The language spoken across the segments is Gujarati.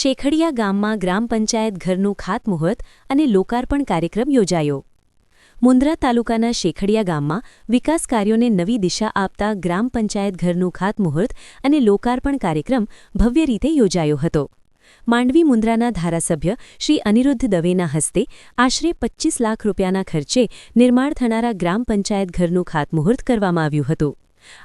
શેખડિયા ગામમાં ગ્રામ પંચાયત ઘરનું ખાતમુહૂર્ત અને લોકાર્પણ કાર્યક્રમ યોજાયો. મુન્દ્રા તાલુકાના શેખડિયા ગામમાં વિકાસ કાર્યોને નવી દિશા આપતા ગ્રામ પંચાયત ઘરનું ખાતમુહૂર્ત અને લોકાર્પણ કાર્યક્રમ ભવ્ય રીતે યોજાયો હતો. માંડવી મુન્દ્રાના ધારાસભ્ય શ્રી અનિરુદ્ધ દવેના હસ્તે આશરે પચ્ચીસ લાખ રૂપિયાના ખર્ચે નિર્માણ થનારા ગ્રામ પંચાયત ઘરનું ખાતમુહૂર્ત કરવામાં આવ્યું હતું.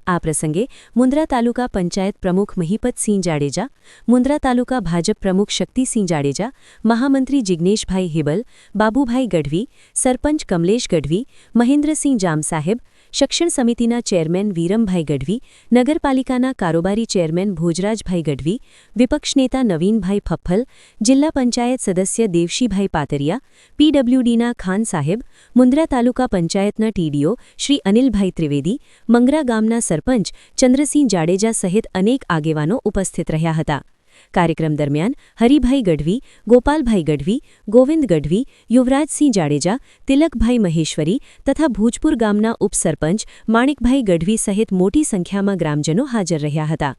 આ પ્રસંગે મુન્દ્રા તાલુકા પંચાયત પ્રમુખ મહિપતસિંહ જાડેજા મુન્દ્રા તાલુકા ભાજપ પ્રમુખ શક્તિસિંહ જાડેજા, મહામંત્રી જિજ્ઞેશભાઈ હિબલ, બાબુભાઈ ગઢવી, સરપંચ કમલેશ ગઢવી, મહેન્દ્રસિંહ જામસાહેબ શિક્ષણ સમિતિના ચેરમેન વીરમભાઈ ગઢવી, નગરપાલિકાના કારોબારી ચેરમેન ભોજરાજભાઈ ગઢવી, વિપક્ષ નેતા નવીનભાઈ ફફ્ફલ જિલ્લા પંચાયત સદસ્ય દેવશીભાઈ પાતરિયા, પીડબ્લ્યુડીના ખાન સાહેબ મુન્દ્રા તાલુકા પંચાયતના ટીડીઓ શ્રી અનિલભાઈ ત્રિવેદી, મંગરા ગામના સરપંચ ચંદ્રસિંહ જાડેજા સહિત અનેક આગેવાનો ઉપસ્થિત રહ્યા હતા. કાર્યક્રમ દરમિયાન હરિભાઈ ગઢવી, ગોપાલભાઈ ગઢવી, ગોવિંદ ગઢવી યુવરાજસિંહ જાડેજા, તિલકભાઈ મહેશ્વરી તથા ભૂજપુર ગામના ઉપસરપંચ માણિકભાઈ ગઢવી સહિત મોટી સંખ્યામાં ગ્રામજનો હાજર રહ્યા હતા.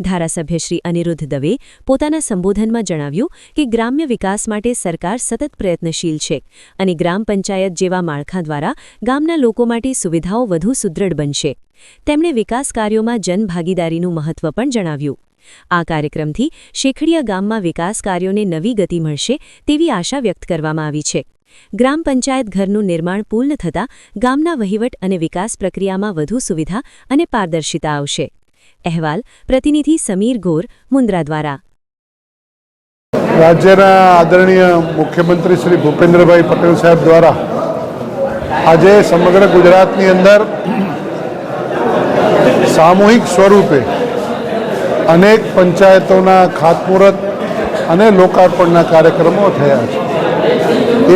ધારાસભ્ય શ્રી અનિરુદ્ધ દવે પોતાના સંબોધનમાં જણાવ્યું કે ગ્રામ્ય વિકાસ માટે સરકાર સતત પ્રયત્નશીલ છે અને ગ્રામ પંચાયત જેવા માળખા દ્વારા ગામના લોકો માટે સુવિધાઓ વધુ સુદૃઢ બનશે. તેમણે વિકાસ કાર્યોમાં જનભાગીદારીનું મહત્વ પણ જણાવ્યું. આ કાર્યક્રમથી શેખડીયા ગામમાં વિકાસ કાર્યોને નવી ગતિ મળશે તેવી આશા વ્યક્ત કરવામાં આવી છે. ગ્રામ પંચાયત ઘરનું નિર્માણ પૂર્ણ થતાં ગામના વહીવટ અને વિકાસ પ્રક્રિયામાં વધુ સુવિધા અને પારદર્શિતા આવશે. અહેવાલ પ્રતિનિધિ સમીર ગોર, મુન્દ્રા દ્વારા. રાજ્યના આદરણીય મુખ્યમંત્રી શ્રી ભૂપેન્દ્રભાઈ પટેલ સાહેબ દ્વારા આજે સમગ્ર ગુજરાતની અંદર સામૂહિક સ્વરૂપે અનેક પંચાયતોના ખાતમુહૂર્ત અને લોકાર્પણના કાર્યક્રમો થયા છે.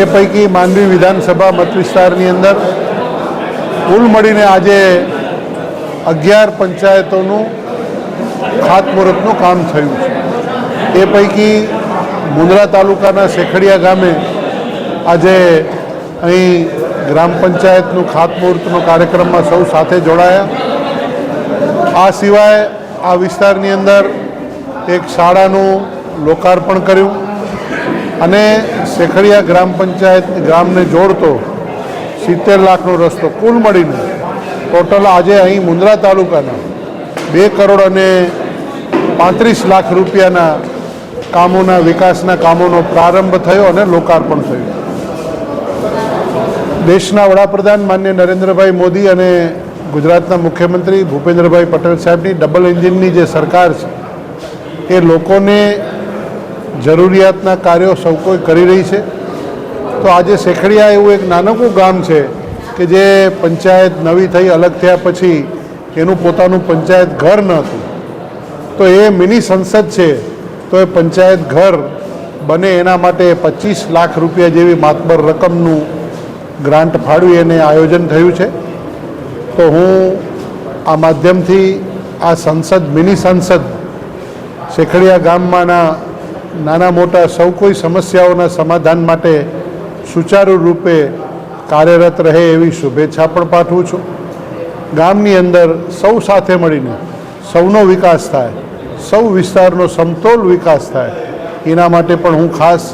એ પૈકી માંડવી વિધાનસભા મતવિસ્તારની અંદર કુલ મળીને આજે અગિયાર પંચાયતોનું ખાતમુહૂર્તનું કામ થયું છે. એ પૈકી મુંદ્રા તાલુકાના શેખડિયા ગામે આજે અહીં ગ્રામ પંચાયતનું ખાતમુહૂર્તનો કાર્યક્રમમાં સૌ સાથે જોડાયા. આ સિવાય આ વિસ્તારની અંદર એક શાળાનું લોકાર્પણ કર્યું અને શેખડિયા ગ્રામ પંચાયત ગ્રામને જોડતો સિત્તેર લાખનો રસ્તો કુલ મળીને ટોટલ આજે અહીં મુન્દ્રા તાલુકાના બે કરોડ અને પાંત્રીસ લાખ રૂપિયાના કામોના વિકાસના કામોનો પ્રારંભ થયો અને લોકાર્પણ થયું. દેશના વડાપ્રધાન માન્ય નરેન્દ્રભાઈ મોદી અને ગુજરાતના મુખ્યમંત્રી ભૂપેન્દ્રભાઈ પટેલ સાહેબની ડબલ એન્જિનની જે સરકાર છે, એ લોકોને જરૂરિયાતના કાર્યો સૌ કોઈ કરી રહી છે. તો આજે શેખડિયા એવું એક નાનકું ગામ છે કે જે પંચાયત નવી થઈ, અલગ થયા પછી એનું પોતાનું પંચાયત ઘર ન હતું. તો એ મિની સંસદ છે, તો એ પંચાયત ઘર બને એના માટે પચીસ લાખ રૂપિયા જેવી માતબર રકમનું ગ્રાન્ટ ફાળવી એને આયોજન થયું છે. તો હું આ માધ્યમથી આ સંસદ, મિની સંસદ શેખડિયા ગામમાંના નાના મોટા સૌ કોઈ સમસ્યાઓના સમાધાન માટે સુચારુ રૂપે કાર્યરત રહે એવી શુભેચ્છા પણ પાઠવું છું. ગામની અંદર સૌ સાથે મળીને સૌનો વિકાસ થાય, સૌ વિસ્તારનો સમતોલ વિકાસ થાય, એના માટે પણ હું ખાસ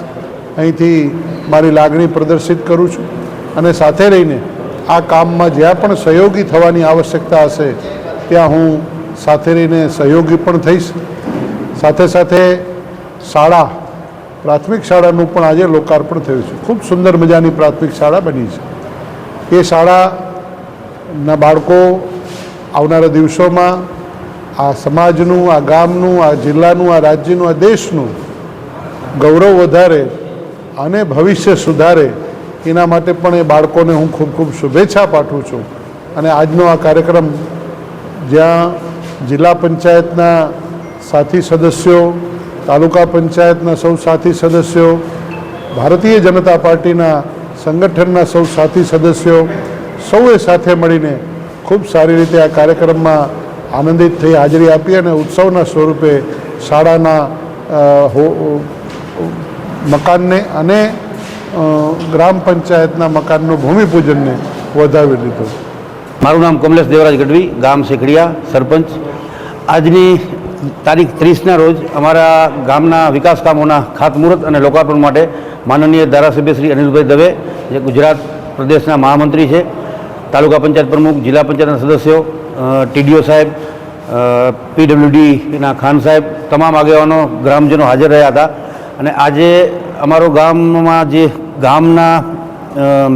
અહીંથી મારી લાગણી પ્રદર્શિત કરું છું અને સાથે રહીને આ કામમાં જ્યાં પણ સહયોગી થવાની આવશ્યકતા હશે, ત્યાં હું સાથે રહીને સહયોગી પણ થઈશ. સાથે સાથે શાળા, પ્રાથમિક શાળાનું પણ આજે લોકાર્પણ થયું છે. ખૂબ સુંદર મજાની પ્રાથમિક શાળા બની છે. એ શાળાના બાળકો આવનારા દિવસોમાં આ સમાજનું, આ ગામનું, આ જિલ્લાનું, આ રાજ્યનું, આ દેશનું ગૌરવ વધારે અને ભવિષ્ય સુધારે એના માટે પણ એ બાળકોને હું ખૂબ ખૂબ શુભેચ્છા પાઠવું છું. અને આજનો આ કાર્યક્રમ જ્યાં જિલ્લા પંચાયતના સાથી સદસ્યો, તાલુકા પંચાયતના સૌ સાથી સદસ્યો, ભારતીય જનતા પાર્ટીના સંગઠનના સૌ સાથી સદસ્યો સૌએ સાથે મળીને ખૂબ સારી રીતે આ કાર્યક્રમમાં આનંદિત થઈ હાજરી આપી અને ઉત્સવના સ્વરૂપે શાળાના મકાનને અને ગ્રામ પંચાયતના મકાનનું ભૂમિપૂજનને વધાવી દીધું. મારું નામ કમલેશ દેવરાજ ગઢવી, ગામ શેખડિયા, સરપંચ. આજની તારીખ ત્રીસના રોજ અમારા ગામના વિકાસ કામોના ખાતમુહૂર્ત અને લોકાર્પણ માટે માનનીય ધારાસભ્ય શ્રી અનિલભાઈ દવે, જે ગુજરાત પ્રદેશના મહામંત્રી છે, તાલુકા પંચાયત પ્રમુખ, જિલ્લા પંચાયતના સદસ્યો ટીડીઓ સાહેબ પીડબ્લ્યુડીના ખાન સાહેબ, તમામ આગેવાનો, ગ્રામજનો હાજર રહ્યા હતા. અને આજે અમારો ગામમાં જે ગામના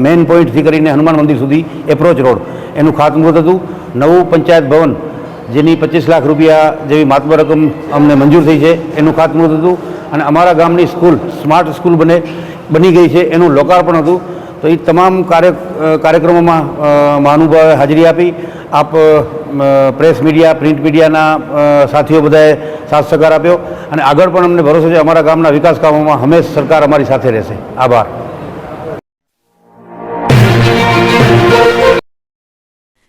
મેઇન પોઈન્ટથી કરીને હનુમાન મંદિર સુધી એપ્રોચ રોડ એનું ખાતમુહૂર્ત હતું નવું પંચાયત ભવન, જેની પચીસ લાખ રૂપિયા જેવી મહાત્મા રકમ અમને મંજૂર થઈ છે. એનું ખાતમુહૂર્ત હતું અને અમારા ગામની સ્કૂલ સ્માર્ટ સ્કૂલ બને, બની ગઈ છે. એનું લોકાર્પણ હતું. તો એ તમામ કાર્ય કાર્યક્રમોમાં મહાનુભાવે હાજરી આપી. આપ પ્રેસ મીડિયા પ્રિન્ટ મીડિયાના સાથીઓ બધાએ સાથ સહકાર આપ્યો. અને આગળ પણ અમને ભરોસો છે, અમારા ગામના વિકાસ કામોમાં હંમેશ સરકાર અમારી સાથે રહેશે. આભાર.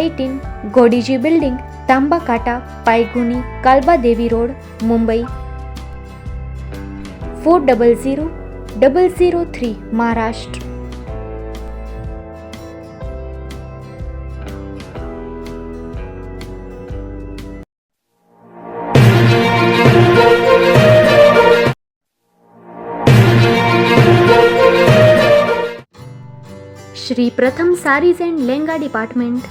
eighteen Godiji building Tambakata Paydhuni Kalba Devi road, Mumbai. Four double zero double zero three Maharashtra. Shri Pratham sarees and lenga department